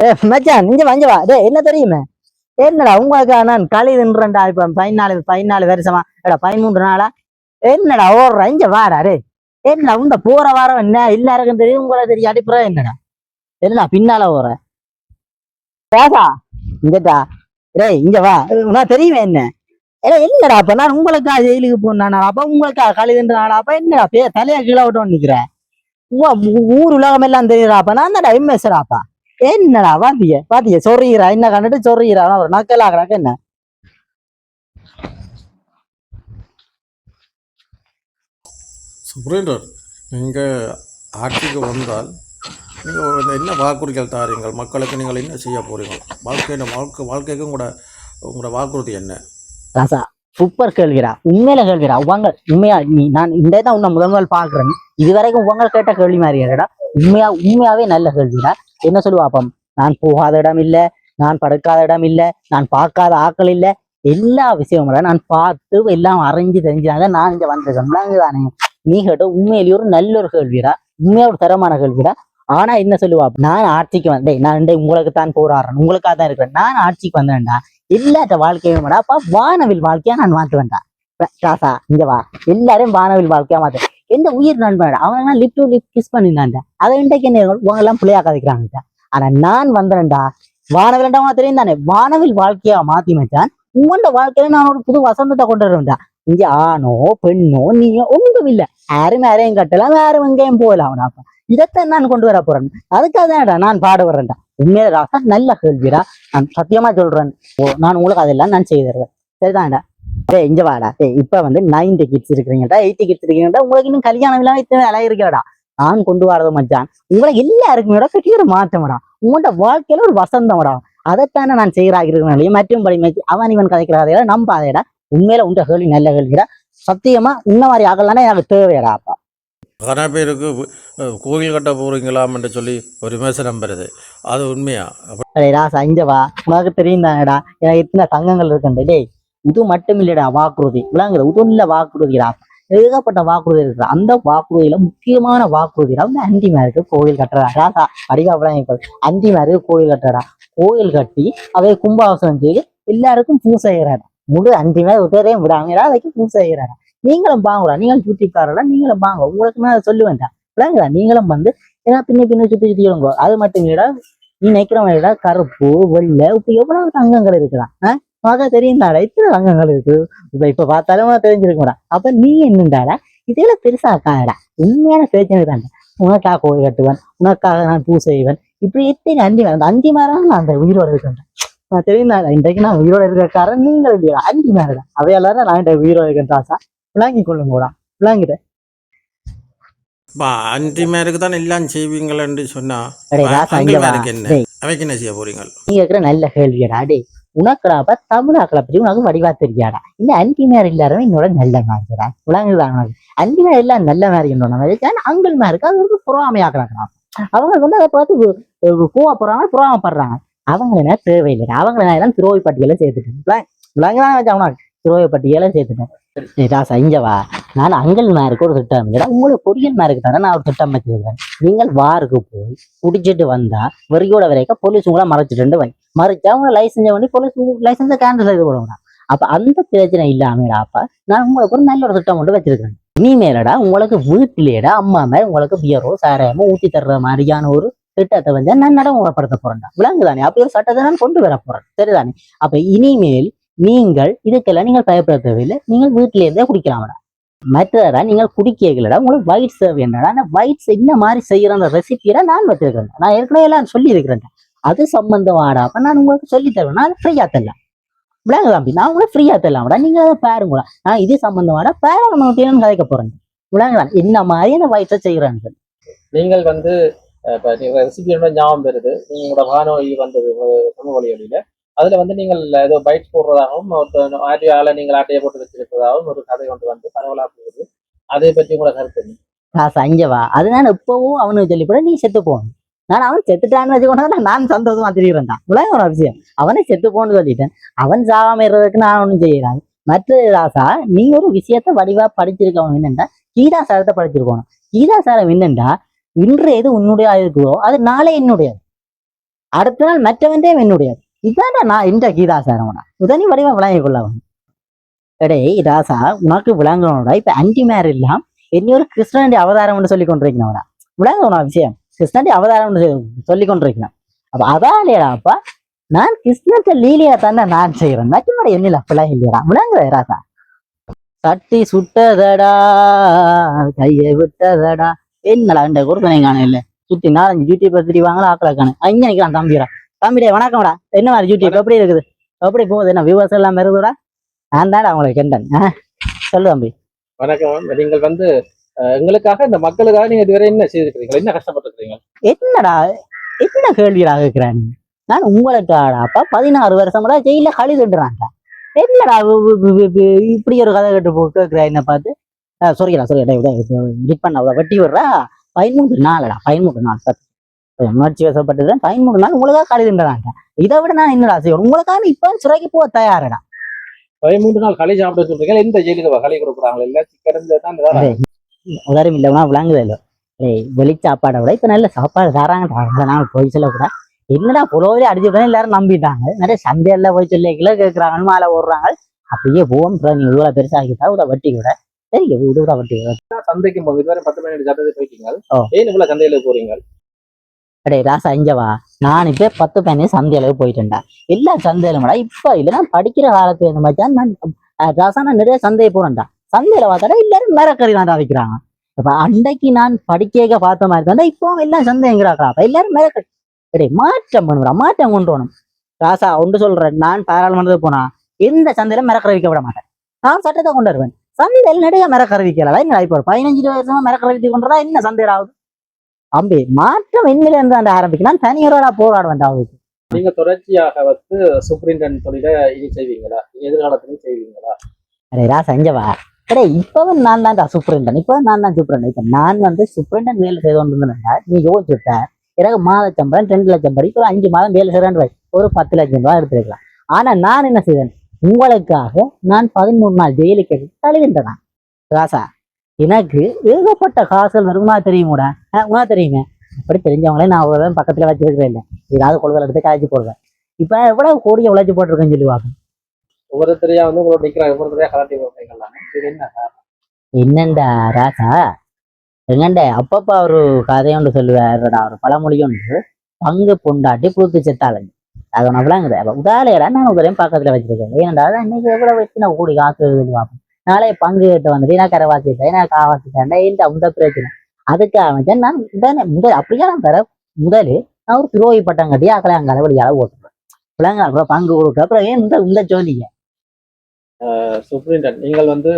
ஏ மச்சான் இங்க வாங்க வா. டே என்ன தெரியுமே? என்னடா உங்களுக்கு நான் களி தின்றேன்டா இப்ப பதினாலு பதினாலு வருஷமா? எடா பதிமூன்று நாளா? என்னடா ஓடுற இங்க வாடா டேய். என்ன உண்ட போற வாரம் என்ன? எல்லாருக்கும் தெரியும் உங்களை தெரியும். அடிப்புற என்னடா? என்னடா பின்னால ஓடுற? பேசா இங்கடா. ரே இங்க வா. நான் தெரியுமே என்ன? ஏடா என்னடா அப்ப நான் உங்களுக்கா ஜெயிலுக்கு போனா அப்ப உங்களுக்கா களி நாளா அப்ப என்னடா பே தலையா கீழே விட்டோம்னு நிக்கிறேன் ஊர் உலகம் எல்லாம் தெரியுறா அப்ப நான் தான்டா எம்எஸ்ராப்பா என்னடா பாத்திய பாத்திய சொல்றீரா என்ன கண்டுட்டு சொல்றீரா ஒரு நக்கல் ஆகுறாக்க என்ன? சுப்ரீண்டர் நீங்கள் ஆட்சிக்கு வந்தால் நீங்கள் என்ன வாக்குறுதிகள் தாரீங்கள்? மக்களுக்கு நீங்கள் என்ன செய்ய போறீங்க வாழ்க்கையின் வாழ்க்கை வாழ்க்கைக்கும் கூட உங்களோட வாக்குறுதி என்ன? ராசா சூப்பர் கேள்விடா உண்மையில கேள்விடா உங்க உண்மையா நீ நான் இந்த தான் உன்னை முதல் முதல் பாக்குறேன் இதுவரைக்கும் உங்க கேட்ட கேள்வி மாதிரியாடா உண்மையா உண்மையாவே நல்ல கேள்விடா. என்ன சொல்லுவாப்பம் நான் போகாத இடம் இல்லை நான் படுக்காத இடம் இல்லை நான் பார்க்காத ஆக்கள் இல்லை. எல்லா விஷயமும் நான் பார்த்து எல்லாம் அறிஞ்சு தெரிஞ்சாங்க நான் இங்க வந்திருக்கேன் தானே. நீ கேட்ட உண்மையிலேயே ஒரு நல்ல ஒரு கேள்விடா. உண்மையா ஒரு தரமான கேள்விடா. ஆனா என்ன சொல்லுவா நான் ஆட்சிக்கு வந்தேன் நான் இந்த உங்களுக்கு தான் போராடுறேன். உங்களுக்காக தான் இருக்கிறேன். நான் ஆட்சிக்கு வந்தேன்டா. எல்லாத்த வாழ்க்கையும் விட வானவில் வாழ்க்கையா நான் மாற்றுவேன்டா. ராசா இங்க வா. எல்லாரும் வானவில் வாழ்க்கையா மாத்து. எந்த உயிர் நண்பன்? அவன் லிப் டு லிப் கிஸ் பண்ணிருந்தான்டா அதை இன்றைக்கு என்ன உங்க எல்லாம் பிள்ளையா கதைக்கிறாங்க ஆனா நான் வந்தேன்டா. வானவில்டா உனக்கு தெரியும் தானே வானவில் வாழ்க்கையா மாத்தி மச்சான் உங்களோட வாழ்க்கையில நான் ஒரு புது வசந்தத்தை கொண்டு வருவேன்டா. இங்க ஆணோ பெண்ணோ நீயோ ஒன்றும் இல்ல. யாரும் யாரையும் கட்டலாம் யாரும் எங்கேயும் போகலாம் அவனாப்பா இதைத்தான் நான் கொண்டு வர போறேன். அதுக்காக தான்டா நான் பாட வர்றேன்டா உண்மையில ராசா நல்ல கேள்விடா. நான் சத்தியமா சொல்றேன். ஓ நான் உங்களுக்கு அதெல்லாம் நான் செய்து தருவேன். சரிதான்டா? டேய் இங்க வாடா. டேய் இப்ப வந்து நைன்டி கிட்ஸ் இருக்கிறீங்கடா எயிட்டி கிட்ஸ் இருக்கீங்கடா உங்களுக்கு இன்னும் கல்யாணம் இல்லாம இத்தனை வேலை இருக்கடா நான் கொண்டு வரது மச்சான். உங்களை எல்லாருக்குமே பெரிய ஒரு மாற்றம்டா உங்களோட வாழ்க்கையில ஒரு வசந்தம்டா அதைத்தானே நான் செய்கிறாகிறேன் மற்றும் படி மச்சி. அவன் இவன் கதைக்கிற கதையில நம்பாதேடா உண்மையில உண்ட கேள்வி நல்ல கேள்விடா. சத்தியமா உன்ன மாதிரி ஆகலாம் எனக்கு தேவையடா அப்பா. நிறைய பேருக்கு கோயில் கட்ட போறீங்களாம் என்று சொல்லி ஒரு விமர்சனம் வருது. அது உண்மையா? டேய் ராசா உனக்கு தெரியும் தானடா எனக்கு இத்தனை தங்கங்கள் இருக்குண்டு டேய் இது மட்டும் இல்லடா வாக்குறுதி. விளங்குது. இது வாக்குறுதிடா. ஏகப்பட்ட வாக்குறுதி இருக்கு. அந்த வாக்குறுதியில முக்கியமான வாக்குறுதிடா. வந்து அந்தி மேருக்கு கோயில் கட்டுறா ராசா அடிவா விளங்க அந்தி மேருக்கு கோயில் கட்டுறா கோயில் கட்டி அவை கும்பாவசனம் செய்து எல்லாருக்கும் பூசை செய்கிறாடா முழு அந்தி உதரையும் விடாமடா அதைக்கு பூசை செய்யறாரு. நீங்களும் வாங்குறா நீங்களும் சுற்றிக்காரடா நீங்களும் வாங்க. உங்களுக்கு நான் சொல்லுவேன்டா. விளங்குதா? நீங்களும் வந்து ஏன்னா பின்ன பின்ன சுத்தி சுத்தி அது மட்டும் இல்லடா நீ நினைக்கிற மாதிரிடா. கருப்பு வெள்ளை இப்ப எவ்வளவு தங்கங்கள் இருக்குடா மக தெரியும்டாடா இத்தனை தங்கங்கள் இருக்கு இப்ப இப்ப பார்த்தாலும் உனக்கு தெரிஞ்சிருக்கும்டா அப்ப நீ என்னண்டாடா இதுல பெருசா இருக்காடா உண்மையான பிரச்சனை தான்டா உனக்காக கோயில் கட்டுவன் உனக்காக நான் பூ செய்வேன். இப்படி எத்தனை அந்தி அந்த அந்தி நான் அந்த உயிரோட இருக்கேன் நான் தெரியும்டா இன்றைக்கு நான் உயிரோட இருக்கிற காரணம் நீங்கள் இல்லையா? அந்தி மேலடா அவையெல்லாம் நான் இந்த உயிரோட இருக்கேன் ராசா விளங்கி கொள்ளுங்கடா விளங்கிட்டேன் இப்போ அஞ்சு மேருக்கு தான் எல்லாம் சொன்னா. அவைக்கு என்ன செய்ய போறீங்க? நீ இருக்கிற நல்ல கேள்வியடா டே உனக்குடாப்ப தமிழாக்களை பற்றி உனக்கு வடிவா தெரியாடா இந்த அந்தி மேர் என்னோட நல்ல மேரிடா உலகதான் உனக்கு அந்தி மேர் எல்லாம் நல்ல மாதிரி என்னோட மேரேஜ் அங்கிள் மேருக்கு அது ஒரு புறாமையாக்குறாங்க அவங்க வந்து அதை பார்த்து கு- புறாமப்படுறாங்க. அவங்க என்ன தேவையில்லை. அவங்கள நான் எல்லாம் துரோகி பட்டியலை சேர்த்துட்டேன். விலங்குதான் வச்சா உனக்கு? துரோகி பட்டியலை சேர்த்துட்டேன். ஏய் ராசா இங்க நான் அங்கிள் மேருக்கு ஒரு திட்டம் இல்லைடா. உங்களுக்கு கொரியன் மேருக்கு தானே நான் ஒரு திட்டம் அமைச்சிருக்கேன் நீங்கள் வாருக்கு போய் குடிச்சிட்டு வந்தா வெறியோட வரைக்கும் போலீஸ் உங்களை மறைச்சிட்டு வை. மறைச்சா உங்களை லைசன்ஸை பண்ணி போலீஸ் லைசன்ஸை கேன்சல் செய்து போடுவாங்க அப்ப அந்த பிரச்சனை இல்லாமடா அப்ப நான் உங்களுக்கு ஒரு நல்ல ஒரு திட்டம் மட்டும் வச்சிருக்கேன் இனிமேலடா உங்களுக்கு வீட்டிலேடா அம்மா மேல உங்களுக்கு பியரோ சாராயமோ ஊற்றி தர்ற மாதிரியான ஒரு திட்டத்தை வந்து நான் நடைமுறைப்படுத்த போறேன் விலங்குதானே? அப்படி ஒரு சட்டத்தை நான் கொண்டு வர போறேன். சரிதானே? அப்ப இனிமேல் நீங்கள் இதுக்கெல்லாம் நீங்கள் பயப்பட தேவையில்லை நீங்கள் வீட்டிலே இருந்தே குடிக்கலாம்டா. மற்றதா நீங்கள் குடிக்கலடா உங்களுக்கு ஒயிட் சர்வ் என்னடா? அந்த ஒயிட்ஸ் என்ன மாதிரி செய்யற அந்த ரெசிபியை நான் வச்சிருக்கேன் நான் ஏற்கனவே எல்லாம் சொல்லி இருக்கிறேன் அது சம்பந்தமாடா. அப்ப நான் உங்களுக்கு சொல்லி தருவேன் நான் ஃப்ரீயா தரலாம். விளங்கு தம்பி நான் உங்களுக்கு ஃப்ரீயா தரலாம்டா நீங்க அதை பாருங்களா நான் இது சம்பந்தமாடா பேரணும் கதைக்க போறேன். விளங்குதான் என்ன மாதிரி அந்த வயிற்றை செய்யறேன் நீங்கள் வந்து இப்ப நீங்க ரெசிபி என்ன ஞாபகம் வருது. உங்களோட வானொலி வந்தது சமூக வழிகளில அதுல வந்து நீங்கள் ஏதோ பைட்ஸ் போடுறதாகவும் ஒருத்தர் ஆட்டிய ஆளை நீங்கள் ஆட்டையை போட்டு வச்சிருக்கிறதாகவும் ஒரு கதை கொண்டு வந்து பரவலா போகுது. அதை பற்றி உங்களோட கருத்து? நான் சஞ்சவா அது நான் எப்பவும் அவனுக்கு சொல்லிப்பட நீ செத்து போகணும் நான் அவன் செத்துட்டான்னு வச்சுக்கொண்டா நான் சந்தோஷமா திரிகிறேன் தான் விளங்க ஒரு விஷயம் அவனை செத்து போன்னு சொல்லிட்டேன். அவன் சாகாம இருக்கிறதுக்கு நான் ஒன்றும் செய்யறான் மற்ற ராசா நீ ஒரு விஷயத்த வடிவா படிச்சிருக்கவன் என்னண்டா? கீதா சாரத்தை படிச்சிருக்கணும். கீதா சாரம் என்னண்டா? இன்று எது உன்னுடைய இருக்குதோ அது நாளை என்னுடையது. அடுத்த நாள் மற்றவன்டே என்னுடையது. இதான்டா நான் என்ற கீதா சாரவனா உதனி வடிவா விளங்கி கொள்ளவன். எடே ராசா உனக்கு விளங்கணும்டா. இப்ப அன்டி மேர் இல்லாம் என்னையொரு ஒரு கிருஷ்ணனுடைய அவதாரம்னு சொல்லி கொண்டிருக்கணும்டா விளங்கணும் விஷயம். கிருஷ்ணனுடைய அவதாரம் சொல்லி கொண்டிருக்கணும் அப்ப அதாலேடா அப்பா நான் கிருஷ்ணத்தை லீலியா தானே நான் செய்யறேன் மற்றபடி எண்ணில் அப்பெல்லாம் இல்லையா விளங்குற ராசா தட்டி சுட்டதடா கையை விட்டதடா. என்னடா இந்த கொடுத்தனை காணும் இல்ல சுத்தி நாலஞ்சு ஜூட்டி பத்திரி வாங்கலாம் ஆக்களை காணும் அங்க நிக்கிறான் தம்பிடா. தம்பிடே வணக்கம்டா என்ன மாதிரி ஜூட்டி எப்படி இருக்குது? எப்படி போகுது? என்ன வியூவர்ஸ் எல்லாம் இருக்குதுடா நான் தான்டா அவங்களை கெண்டன். சொல்லு தம்பி. வணக்கம். நீங்கள் வந்து எங்களுக்காக இந்த மக்களுக்காக நீங்க இதுவரை என்ன செய்திருக்கிறீங்க என்ன கஷ்டப்பட்டுருக்கீங்க என்னடா என்ன கேள்விடா கேட்கிறேன் நான் உங்களுக்காடா அப்பா பதினாறு வருஷம்டா ஜெயில களி தட்டுறாங்க என்னடா இப்படி ஒரு கதை கேட்டு கேட்கிற என்ன பார்த்து? சொல்லிடா சொல்லிடா எடிட் பண்ண அவ்வளோ வெட்டி விடுறா. பதிமூன்று நாளடா பதிமூன்று நாள் சத்து உணர்ச்சி வசப்பட்டது பதிமூன்று நாள் உங்களுக்காக களி தண்டுறாங்க இதை விட நான் என்னடா செய்யணும் உங்களுக்காக இப்ப சிறைக்கு போக தயாரடா. பதிமூன்று நாள் களி சாப்பிட சொல்றீங்க எந்த ஜெயிலுக்கு களி கொடுக்குறாங்க இல்ல சிக்கன் தான் உதரம் இல்லைன்னா விளங்குது இல்லை. ஏய் வெளி சாப்பாடை விட இப்ப நல்ல சாப்பாடு தராங்க நான் போய் சொல்ல கூட என்னடா புலவரே அடிச்சு விட்டா எல்லாரும் நம்பிட்டாங்க. நிறைய சந்தையில போய் சொல்லிக்கல கேட்கறாங்க மாலை ஓடுறாங்க அப்படியே போவோம் நீ இவ்வளவு பெருசாகிட்டா உத வட்டி கூட. சரி விடுதா வட்டி கூட. சந்தைக்கு போங்க இதுவரை பத்து மணி போயிட்டீங்க. ஓ. ஏன் இவ்வளவு சந்தையில போறீங்க? அடே ராசா இங்க வா. நான் இப்ப பத்து பதினஞ்சு சந்தையில போயிட்டேன்டா. எல்லா சந்தையிலும்டா இப்ப இல்ல நான் படிக்கிற காலத்துல இந்த மாதிரி தான் நான் ராசா நான் நிறைய சந்தையை போனேன்டா சந்தையில பார்த்தாடா எல்லாரும் மிரக்கறி தான்டா விற்கிறாங்க இப்ப அன்னைக்கு நான் படிக்க பார்த்த மாதிரி தான்டா இப்போ எல்லாம் சந்தை எங்கடாக்கா அப்ப எல்லாரும் மிரக்கறி அடே மாற்றம் பண்ணுறா மாற்றம் கொண்டு வரணும். ராசா ஒன்று சொல்றேன். நான் பாராளுமன்றத்துக்கு போனா எந்த சந்தையில மிரக்கறி விற்க விட மாட்டேன். நான் சட்டத்தை கொண்டு வருவேன். சந்தையில் நிறைய மிரக்கறி விற்கலாம். என்ன இப்போ பதினஞ்சு இருபது வருஷமா மிரக்கறி விற்று கொண்டுறா என்ன சந்தையில ஆகுது? அம்பி மாற்றம் என்னில இருந்து அந்த ஆரம்பிக்கலாம் தனியரோட போராடுவேன் அவருக்கு. நீங்க தொடர்ச்சியாக வந்து சூப்பரிண்டென்ட் தொழில இனி செய்வீங்களா? எதிர்காலத்திலும் செய்வீங்களா? அரே ராசா இங்க கடை அடே இப்பவும் நான் தான்டா சூப்பரண்டன் இப்போ நான் தான் சூப்பரண்டன் இப்போ நான் வந்து சூப்பரண்டன் வேலை செய்து கொண்டு இருந்தேன்டா நீ யோசிச்சுட்ட எனக்கு மாத சம்பளம் ரெண்டு லட்சம் படி ஒரு அஞ்சு மாதம் வேலை செய்கிறேன் ஒரு பத்து லட்சம் ரூபாய் எடுத்துருக்கலாம் ஆனா நான் என்ன செய்தேன் உங்களுக்காக நான் பதிமூணு நாள் ஜெயிலுக்கு தழுகின்றனா ராசா எனக்கு ஏகப்பட்ட காசுகள் வருமா தெரியும் கூட உனக்கு தெரியுங்க அப்படி தெரிஞ்சவங்களே நான் அவ்வளோ பக்கத்துல வச்சிருக்கிறேன் இல்லை ஏதாவது கொள்கை எடுத்து காய்ச்சி போடுவேன் இப்போ எவ்வளவு கோடியை உழைச்சி போட்டிருக்கேன்னு சொல்லுவாங்க ஒவ்வொருத்தரையா வந்து உங்களோட நிக்கிறாங்க. ஒவ்வொருத்தரையா கலாட்டி போறீங்களாங்க இது என்ன சார்? என்னண்டா ராசா? எங்கண்ட? அப்பப்பா ஒரு கதையொன்று சொல்லுவாருடா. ஒரு பழமொழி ஒன்று பங்கு பொண்டாட்டி புழுத்து செத்தாளுங்க அது ஒன்று அப்போ உதாலையடா நான் உதரையும் பக்கத்தில் வச்சிருக்கேன். ஏன்டா அதான் இன்னைக்கு எவ்வளோ வச்சு நான் கூடி காசு எழுதி பார்ப்பேன் நாளை பங்கு கிட்ட வந்துட்டு நான் கரை வாசிட்டேன் நான் காவாசிட்டேன் இந்த அந்த பிரச்சனை. அதுக்காக வச்சேன் நான் உடனே முதல் அப்படியே நான் தர முதல் நான் ஒரு துரோகி பட்டம் கட்டி அக்கலை அங்கே அளவடியாக ஓட்டுறேன் பிள்ளைங்க அப்புறம் பங்கு கொடுக்க அப்புறம் ஏன் இந்த இந்த ஜோலிங்க சூப்பரிண்டென்ட் நீங்கள் வந்து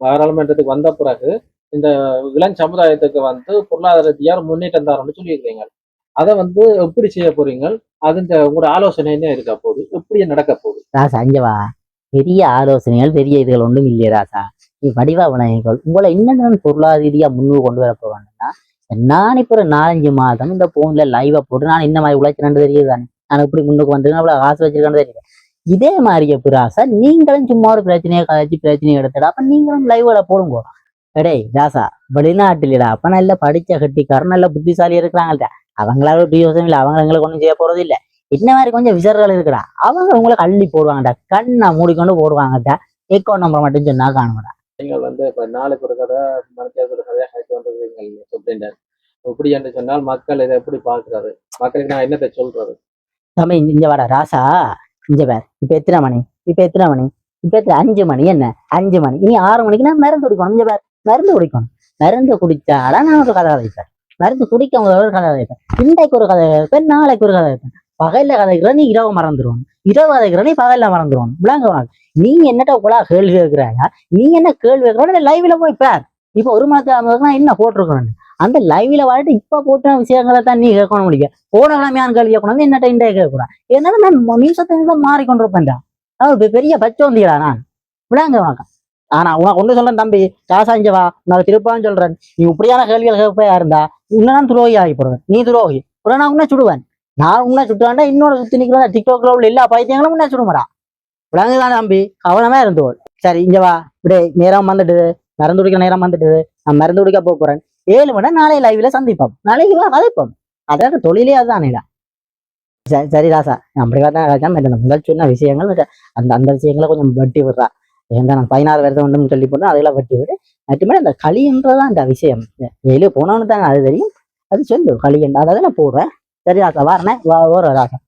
பாராளுமன்றத்துக்கு வந்த பிறகு இந்த இளம் சமுதாயத்துக்கு வந்து பொருளாதார ரீதியாக முன்னேற்றம் தரணும்னு சொல்லியிருக்கீங்க அதை வந்து எப்படி செய்ய போறீங்க அது இந்த உங்களோட ஆலோசனை என்ன இருக்க போகுது? எப்படி நடக்க போகுது? ராசா அஞ்சவா பெரிய ஆலோசனைகள் பெரிய இதுகள் ஒன்றும் இல்லையே ராசா. நீ வடிவா விநாயகர்கள் உங்களை என்னென்ன பொருளாதார ரீதியாக முன்னு கொண்டு வர போவாங்கன்னா நான் இப்போ ஒரு நாலஞ்சு மாதம் இந்த போன்ல லைவா போட்டு நான் என்ன மாதிரி உழைக்கிறேன்னு தெரியுது தானே. நான் இப்படி முன்னுக்கு வந்துருக்கேன்? அவ்வளோ காசு வச்சிருக்கேன்னு தெரியுது. இதே மாதிரி எப்போ ராசா. நீங்களும் சும்மா ஒரு பிரச்சனையை கதைச்சு பிரச்சனையை எடுத்துடா. அப்ப நீங்களும் லைவ்ல போடுங்க. எடேய் ராசா வெளிநாட்டிலடா. அப்ப நல்ல படிச்ச கட்டிக்காரன் நல்ல புத்திசாலி இருக்கிறாங்கல்ல அவங்களால ஒரு யோசனை இல்லை. அவங்க எங்களுக்கு ஒன்றும் செய்ய போறது இல்ல இந்த மாதிரி கொஞ்சம் விசர்கள் இருக்குடா. அவங்க உங்களுக்கு அள்ளி போடுவாங்கடா. கண்ணை மூடிக்கொண்டு போடுவாங்கடா. அக்கௌண்ட் நம்பர் மட்டும் சொன்னா காணுங்கடா. நீங்கள் வந்து இப்ப நாளுக்கு ஒரு கதை மனத்தியாருக்கு ஒரு கதையா கழித்து வந்துருக்கீங்க எப்படி என்று சொன்னால் மக்கள் இதை எப்படி பார்க்கறது மக்களுக்கு நான் என்னத்தை சொல்றது? தம்பி இங்க- இங்க வர ராசா இங்க பேர் இப்ப எத்தனை மணி? இப்ப எத்தனை மணி? இப்ப எத்தனை? அஞ்சு மணி. என்ன? அஞ்சு மணி. இனி ஆறு மணிக்கு நான் மருந்து குடிக்கணும். இங்க பேர் மருந்து குடிக்கணும். மருந்து குடிச்சாடா நான் ஒரு கதை கதைப்பேன் மருந்து குடிக்க ஒரு கதை கதைப்பேன் இன்றைக்கு ஒரு கதை கதைப்பேன் நாளைக்கு ஒரு கதை கதைப்பேன் பகல்ல கதைக்கிற நீ இரவு மறந்துடுவான் இரவு கதைக்கிற நீ பகல்ல மறந்துடுவான் விளங்க நீ என்னட்ட கூட கேள்வி கேட்கிறாயா? நீ என்ன கேள்வி கேட்கற லைவ்ல போய் பார். இப்போ ஒரு மாதம் என்ன போட்டிருக்கணும் அந்த லைவ்ல வாழ்ட்டு இப்ப போட்ட விஷயங்களை தான் நீ கேட்கணும் முடியும் போன கிழமையான கேள்வி கேட்கணும் என்னட்ட இன்றைய கேட்கக்கூடாது என்னன்னா நான் நிமிஷத்தை தான் மாறிக்கொண்டிருப்பேன்டா. அவர் பெ- பெரிய பச்சோந்திடா நான். விடாங்க வாங்க. ஆனா உனக்கு ஒன்று சொல்றேன் தம்பி. காசாஞ்சவா உனக்கு திருப்பான்னு சொல்றேன். நீ இப்படியான கேள்விகள் கேட்பையா இருந்தா இன்னும் துரோகி ஆகி போடுவேன் நீ துரோகி. உடனே நான் உன்னை சுடுவேன். நான் உன்ன சுட்டுவாண்டா இன்னொரு சுத்தி நிக்கிறதா டிக்டாக்ல உள்ள எல்லா பைத்தியங்களும் உன்னை சுடுமாடா. விடாங்கதான் தம்பி. கவனமா இருந்தோள் சரி இங்க வா. இப்படி நேரம் வந்துட்டு மருந்து குடிக்க நேரம் வந்துட்டு நான் மருந்து குடிக்க போகிறேன் போறேன். ஏழு மணி நாளை லைவ்ல சந்திப்போம். நாளைக்கு வா கதைப்போம் அதாவது தொழிலே அதுதானேடா சரி சரி ராசா அப்படி பார்த்தா ராஜா மற்ற முதல் சொன்ன விஷயங்கள் அந்த அந்த விஷயங்களை கொஞ்சம் வெட்டி விடுறா. ஏன்னா நான் பதினாறு வருஷம் ஒன்றும் சொல்லி போட்டோம் அதெல்லாம் வெட்டி விடு. மட்டுமே அந்த களின்றதான் அந்த விஷயம். வெளியே போனவனு தானே அது தெரியும். அது சொல்லு களி என்ற அதை நான் போடுறேன். சரி ராசா வரேன். வா ஓர ராசா.